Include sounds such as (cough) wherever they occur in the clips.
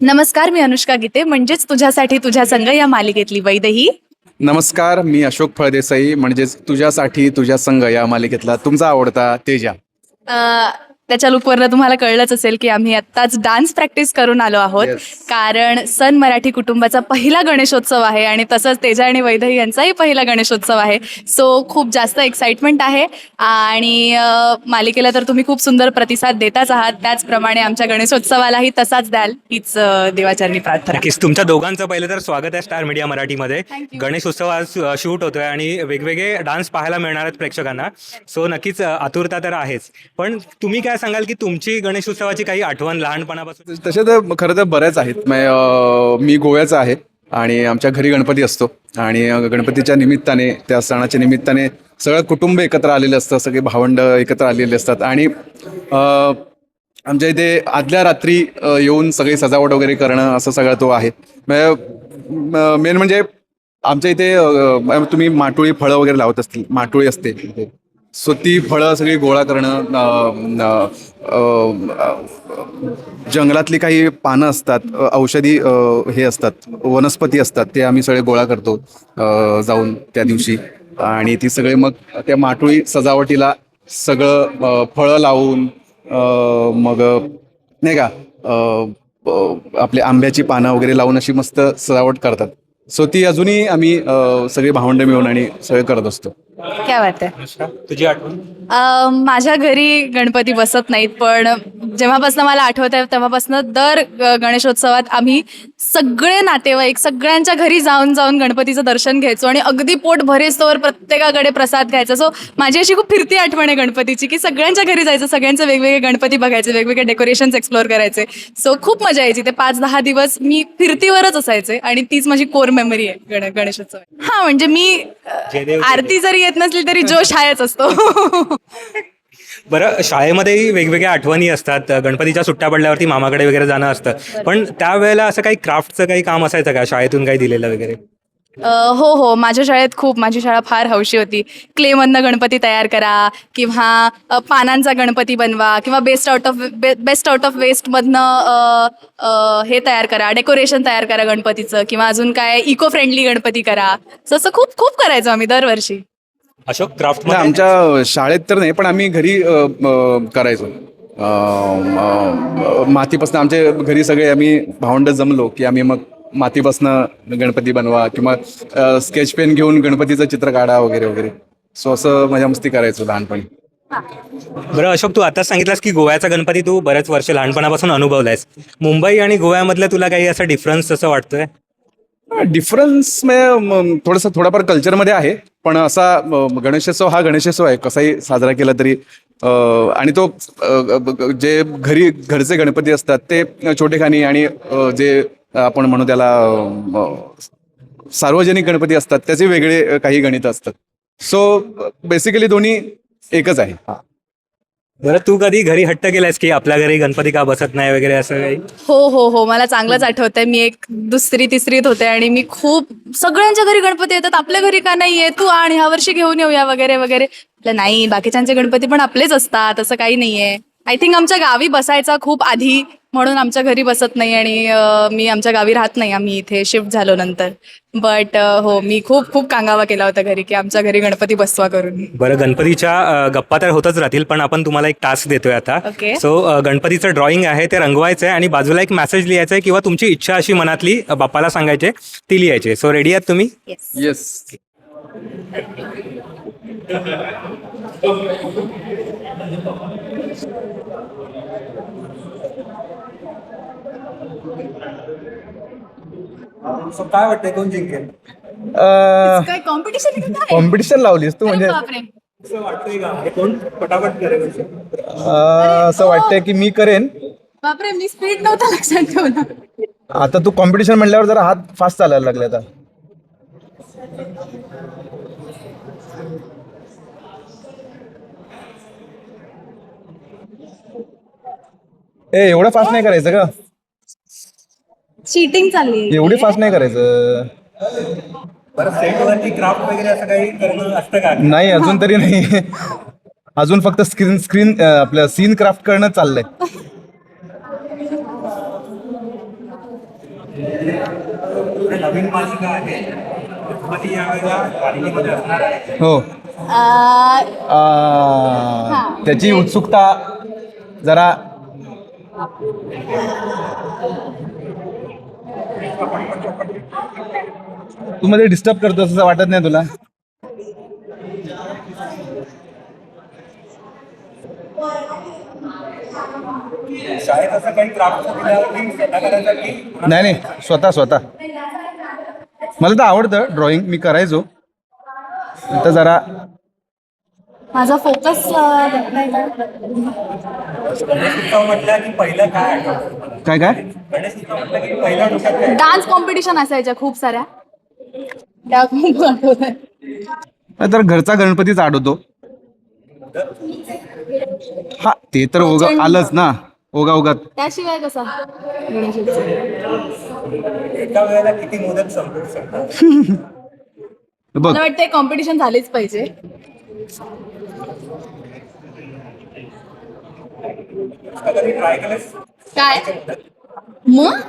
नमस्कार मी अनुष्का गीते. म्हणजेच तुझ्यासाठी तुझ्या संघ या मालिकेतली वैदही. नमस्कार मी अशोक फळदेसाई. म्हणजेच तुझ्यासाठी तुझ्या संघ या मालिकेतला तुमचा आवडता तेजा. अ, त्याच्या लुकवरनं तुम्हाला कळलंच असेल की आम्ही आत्ताच डान्स प्रॅक्टिस करून आलो आहोत. Yes. कारण सन मराठी कुटुंबाचा पहिला गणेशोत्सव आहे आणि तसंच तेजा आणि वैदही यांचाही पहिला गणेशोत्सव आहे. सो खूप जास्त एक्साइटमेंट आहे. आणि अ, मालिकेला तर तुम्ही खूप सुंदर प्रतिसाद देताच आहात. त्याचप्रमाणे आमच्या गणेशोत्सवालाही तसाच द्याल. हीच अ, देवाचरणी प्रार्थना. नक्कीच. तुमच्या दोघांचं पहिलं तर स्वागत आहे स्टार मीडिया मराठीमध्ये. Thank you. गणेश उत्सव आज शूट होतोय आणि वेगवेगळे डान्स पाहायला मिळणार आहेत प्रेक्षकांना. सो नक्कीच अ, आतुरता तर आहेच. पण तुम्ही काय सांगाल की तुमची गणेश उत्सवाची काही आठवण लहानपणापासून? तसे तर खरं तर बऱ्याच आहेत. म्हणजे, अं, मी गोव्याचा आहे आणि आमच्या घरी गणपती असतो. आणि गणपतीच्या निमित्ताने त्या सणाच्या निमित्ताने सगळं कुटुंब एकत्र आलेले असतं. सगळे भावंड एकत्र आलेले असतात. आणि अं, आमच्या इथे आदल्या रात्री अं, येऊन सगळी सजावट वगैरे करणं असं सगळं तो आहे. मेन म्हणजे आमच्या इथे अं, तुम्ही माटोळी फळं वगैरे लावत असतील माटोळी असते सो ती फळं सगळी गोळा करणं जंगलातली काही पानं असतात औषधी हे असतात वनस्पती असतात ते आम्ही सगळे गोळा करतो जाऊन त्या दिवशी. आणि ती सगळे मग त्या माटोळी सजावटीला सगळं फळं लावून मग नाही का आपले आंब्याची पानं वगैरे लावून अशी मस्त सजावट करतात. सो ती अजूनही आम्ही सगळी सगळे भावंड मिळून आणि सगळे करत असतो. काय वाटतं तुझी आठवण? माझ्या घरी गणपती बसत नाहीत पण जेव्हापासून मला आठवत आहे तेव्हापासून दर ग- गणेशोत्सवात आम्ही सगळे नातेवाईक सगळ्यांच्या घरी जाऊन जाऊन गणपतीचं दर्शन घ्यायचो आणि अगदी पोट भरेस्तोवर प्रत्येकाकडे प्रसाद घ्यायचा. सो माझी अशी खूप फिरती आठवण आहे गणपतीची की सगळ्यांच्या घरी जायचं सगळ्यांचे वेगवेगळे गणपती बघायचे वेगवेगळे डेकोरेशन्स एक्सप्लोअर करायचे. सो खूप मजा यायची. ते पाच दहा दिवस मी फिरतीवरच असायचे आणि तीच माझी कोर मेमरी आहे गण गणेशोत्सव हा म्हणजे मी अ, जयदेव. आरती जरी येत नसली तरी जोश हायच असतो. बरं शाळेमध्येही वेगवेगळ्या आठवणी असतात. गणपतीच्या सुट्ट्या पडल्यावरती मामाकडे वगैरे जाणं असतं. पण त्यावेळेला असं काही क्राफ्टचं काही काम असायचं का? शाळेतून काही दिलेलं वगैरे? अ, हो हो. माझ्या शाळेत खूप माझी शाळा फार हौशी होती. क्लेमधनं गणपती तयार करा किंवा अ, पानांचा गणपती बनवा किंवा best out of best out of वेस्टमधनं हे तयार करा. डेकोरेशन तयार करा गणपतीचं किंवा अजून काय इको फ्रेंडली गणपती करा. तसं खूप खूप करायचो आम्ही दरवर्षी. अशोक क्राफ्ट नाही, आमच्या शाळेत तर नाही पण आम्ही घरी अ, अ, करायचो. अ, अ, मातीपासून आमच्या घरी सगळे आम्ही भावंड जमलो की आम्ही मग मातीपासनं गणपती बनवा किंवा स्केच पेन घेऊन गणपतीचं चित्र काढा वगैरे वगैरे. सो असं मजा मस्ती करायचो लहानपणी. बरं अशोक तू आताच सांगितलास की गोव्याचा गणपती तू बऱ्याच वर्ष लहानपणापासून अनुभवलायस. मुंबई आणि गोव्यामधलं तुला काही असं डिफरन्स असं वाटतोय? डिफरन्स म्हणजे थोडंसं थोडाफार कल्चरमध्ये आहे. पण असा गणेशोत्सव हा गणेशोत्सव आहे. कसाही साजरा केला तरी आणि तो जे घरी घरचे गणपती असतात ते छोटेखानी आणि जे आपण म्हणू त्याला सार्वजनिक गणपती असतात त्याचे वेगळे काही गणित असतात. सो बेसिकली दोन्ही एकच आहे. बरं तू कधी घरी हट्ट केलायस की आपल्या घरी गणपती का बसत नाही वगैरे असं काही? हो हो हो. मला चांगलंच आठवतंय. मी एक दुसरी तिसरीत होते आणि मी खूप सगळ्यांच्या घरी गणपती येतात. आपल्या घरी का नाही आहे तू आणि ह्या वर्षी घेऊन येऊया वगैरे वगैरे. म्हटलं, नाही बाकीच्यांचे गणपती पण आपलेच असतात. असं काही नाहीये. आय थिंक आमच्या गावी बसायचा खूप आधी म्हणून आमच्या घरी बसत नाही आणि मी आमच्या गावी राहत नाही. आम्ही इथे शिफ्ट झालो नंतर. बट हो मी खूप खूप कांगावा केला होता घरी की आमच्या घरी गणपती बसवा करून. बरं गणपतीच्या गप्पा तर होतच राहतील पण आपण तुम्हाला एक टास्क देतोय आता. सो गणपतीचं ड्रॉइंग आहे ते रंगवायचं आहे आणि बाजूला एक मेसेज लिहायचा आहे किंवा तुमची इच्छा अशी मनातली बाप्पाला सांगायची ती लिहायची. सो रेडी आहात तुम्ही? येस काय वाटतंय कोण जिंकेल? काय कॉम्पिटिशन कॉम्पिटिशन लावलीस तू म्हणजे असं वाटतंय का? हे कोण पटापट करेल? अं, असं वाटतंय की मी करेन. बापरे मी स्पीड नव्हता लक्षात ठेवला. आता तू कॉम्पिटिशन म्हणल्यावर जरा हात फास्ट चालायला लागले आता. ए एवढं फास्ट नाही करायचं का चिटिंग चालली. एवढी फास्ट नाही करायचं. बरं सेटवरती क्राफ्ट वगैरे असं काही करणं असतं का? नाही अजून तरी नाही. अजून फक्त स्क्रीन स्क्रीन आपलं सीन क्राफ्ट करणं चाललंय. नवीन मालिका आहे? गणपती यावेळेला मालिकेमध्ये असणार आहे. हो. आ, त्याची उत्सुकता जरा तू मध्ये डिस्टर्ब करतो असं वाटत नाही तुला? नाही नाही स्वतः स्वतः. मला तर आवडतं ड्रॉइंग मी करायचो. तर जरा माझा फोकस काय काय? डान्स कॉम्पिटिशन असायच्या खूप साऱ्या. त्या खूप आठवतात. नाही तर घरचा गणपतीच आठवतो हा ते तर ओगा आलंच ना. ओगा ओगात त्याशिवाय कसा? एका वेळेला किती मोदक संपू शकतात बघ. मला वाटतं कॉम्पिटिशन झालीच पाहिजे. काय? मग?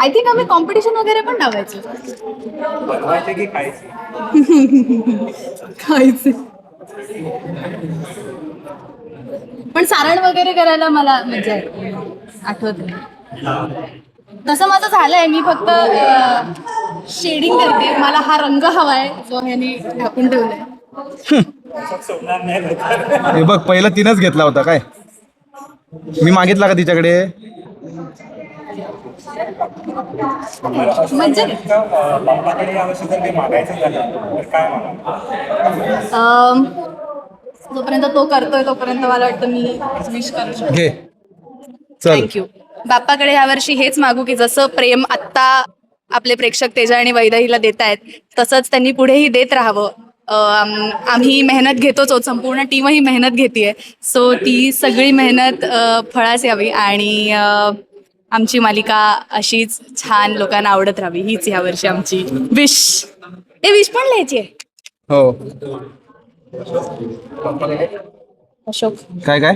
आय थिंक आम्ही कॉम्पिटिशन वगैरे पण लावायचो. खायचे? पण सारण वगैरे करायला मला मजा येते आठवत नाही. तसं माझं झालंय. मी फक्त शेडिंग करते. मला हा रंग हवाय जो ह्याने ढाकून ठेवलाय. हे बघ पहिलं तिनंच घेतला होता काय? मी मागितला का तिच्याकडे? म्हणजे? अं, जोपर्यंत तो करतोय तोपर्यंत मला वाटतं मी विश करू शकते. घे. चल. थँक्यू बाप्पाकडे यावर्षी हेच मागू की जसं प्रेम आत्ता आपले प्रेक्षक तेजा आणि वैदहीला देत आहेत तसंच त्यांनी पुढेही देत राहावं. आम्ही मेहनत घेतोच आहोत संपूर्ण टीमही मेहनत घेते सो ती सगळी मेहनत फळास यावी आणि आमची मालिका अशीच छान लोकांना आवडत राहावी. हीच यावर्षी आमची विश ते विश पण लिहायची आहे. हो. अशोक. काय काय?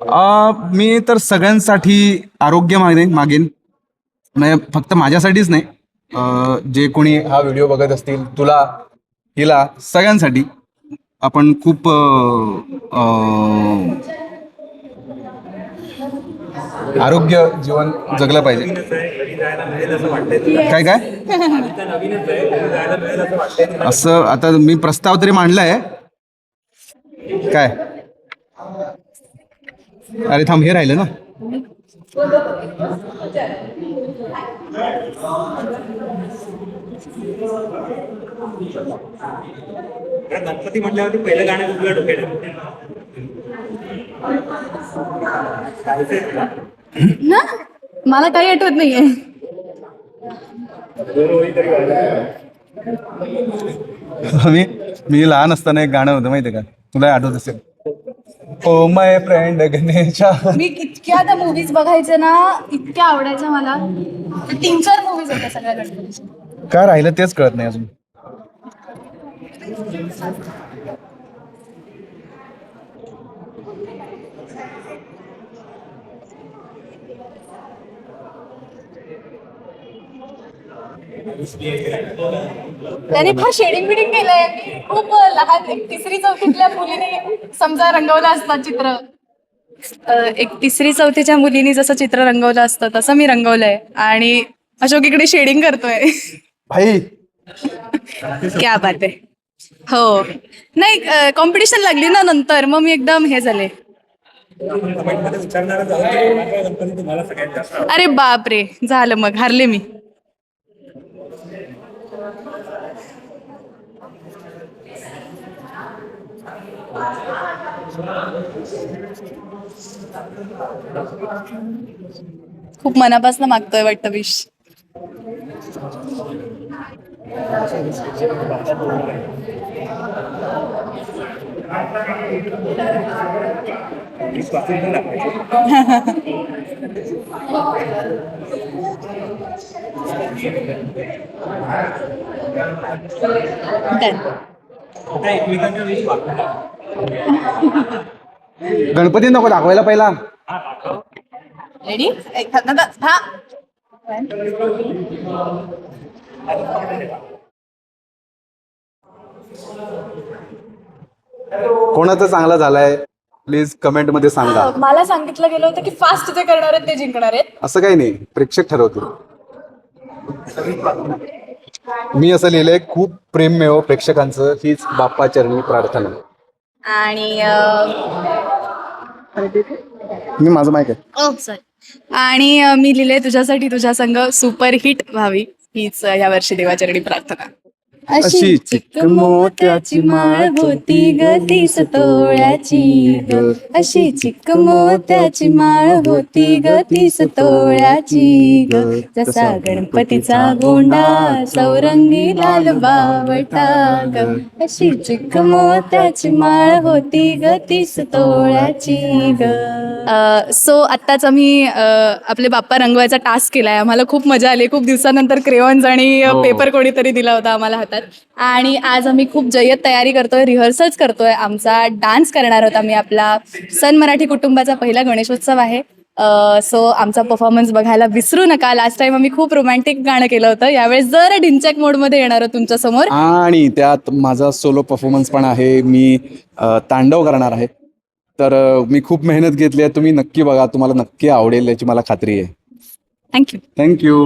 मी तर सगळ्यांसाठी आरोग्य मागे मागेन. म्हणजे फक्त माझ्यासाठीच नाही. जे कोणी हा व्हिडिओ बघत असतील तुला हिला सगळ्यांसाठी आपण खूप आरोग्य जीवन जगलं पाहिजे. काय काय? असं आता मी प्रस्ताव तरी मांडलाय. काय? अरे थांब हे राहिलं ना गणपती म्हटल्यावरती पहिलं गाणं? गायचंय तुला? ना मला काही आठवत नाहीये. मी मी लहान असताना एक गाणं होतं माहितीये का तुला आठवत असेल ओ माय फ्रेंड गणेशा. मी इतक्या त्या मूवीज बघायचे ना इतक्या आवडायच्या मला. तीन चार मूवीज होत्या सगळ्या गणपतीच्या. काय राहिलं तेच कळत नाही अजून? त्याने फार शेडिंग बिडिंग केलंय. खूप लहान एक तिसरी चौथीतल्या मुलीने समजा रंगवलं असतं चित्र. एक तिसरी चौथीच्या मुलीने जसं चित्र रंगवलं असतं तसं मी रंगवलंय. आणि अशोक इकडे शेडिंग करतोय. भाई. क्या बात आहे. हो. नाही कॉम्पिटिशन लागली ना नंतर मग मी एकदम हे झाले? अरे बाप रे झालं मग. हारले मी. खूप मनापासून मागतोय वाटतं विश. (laughs) (laughs) गणपती नको दाखवायला पहिला. हा, दाखव. रेडी हा. कोणाचा चांगला झालाय? प्लीज कमेंटमध्ये सांगा. मला सांगितलं गेलं होतं की फास्ट जे करणार आहेत ते जिंकणार आहेत. असं काही नाही. प्रेक्षक ठरवतील. मी असं लिहिलंय खूप प्रेम मिळो प्रेक्षकांचं हीच बाप्पा चरणी प्रार्थना. आणि मी माझं माहिती आहे. आणि अ, मी लिहिले तुझ्यासाठी तुझ्या संघ सुपर हिट व्हावी हीच अ, या वर्षी देवाचरणी प्रार्थना. अशी चिक मोत्याची माळ होती ग तीस तोळ्याची ग. अशी चिक मोत्याची माळ होती ग तीस तोळ्याची ग. जसा गणपतीचा गोंडा सौरंगी लाल बावटा ग. अशी चिक मोत्याची माळ होती ग तीस तोळ्याची ग. सो आत्ताच आम्ही आपले बाप्पा रंगवायचा टास्क केलाय. आम्हाला खूप मजा आली. खूप दिवसानंतर क्रेवन्स आणि हो. पेपर कोणीतरी दिला होता आम्हाला हातात. आणि आज आम्ही खूप जय्यत तयारी करतोय रिहर्सल्स करतोय. आमचा डान्स करणार आहोत आम्ही आपला. सन मराठी कुटुंबाचा पहिला गणेशोत्सव आहे. सो आमचा परफॉर्मन्स बघायला विसरू नका. लास्ट टाइम आम्ही खूप रोमॅन्टिक गाणं केलं होतं. यावेळेस जर डिंचॅक मोडमध्ये येणार तुमच्यासमोर. आणि त्यात माझा सोलो परफॉर्मन्स पण आहे. मी तांडव करणार आहे. तर मी खूप मेहनत घेतली आहे. तुम्ही नक्की बघा. तुम्हाला नक्की आवडेल याची मला खात्री आहे. Thank you thank you